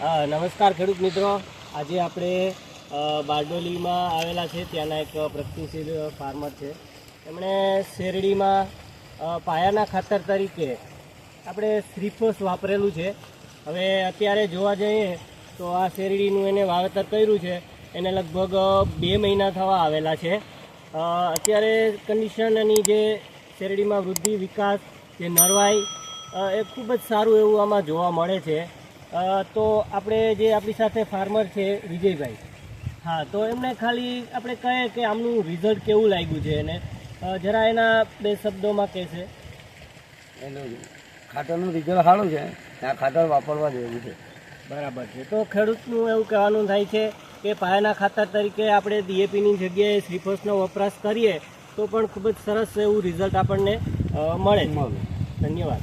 નમસ્કાર ખેડૂત મિત્રો. આજે આપણે બારડોલીમાં આવેલા છે. ત્યાંના એક પ્રગતિશીલ ફાર્મર છે. એમણે શેરડીમાં પાયાના ખાતર તરીકે આપણે શ્રીફોસ વાપરેલું છે. હવે અત્યારે જોવા જઈએ તો આ શેરડીનું એને વાવેતર કર્યું છે. એને લગભગ બે મહિના થવા આવેલા છે. અત્યારે કન્ડિશન એની જે શેરડીમાં વૃદ્ધિ, વિકાસ, જે નરવાઈ એ ખૂબ જ સારું એવું આમાં જોવા મળે છે. તો આપણે જે આપણી સાથે ફાર્મર છે વિજયભાઈ. હા તો એમને ખાલી આપણે કહીએ કે આમનું રિઝલ્ટ કેવું લાગ્યું છે એને? જરા એના બે શબ્દોમાં કહેશે. એનું ખાતરનું રિઝલ્ટ સારું છે. આ ખાતર વાપરવા જેવું છે. બરાબર છે. તો ખેડૂતનું એવું કહેવાનું થાય છે કે પાયાના ખાતર તરીકે આપણે ડીએપીની જગ્યાએ શ્રીફોસનો વપરાશ કરીએ તો પણ ખૂબ જ સરસ એવું રિઝલ્ટ આપણને મળે મળે. ધન્યવાદ.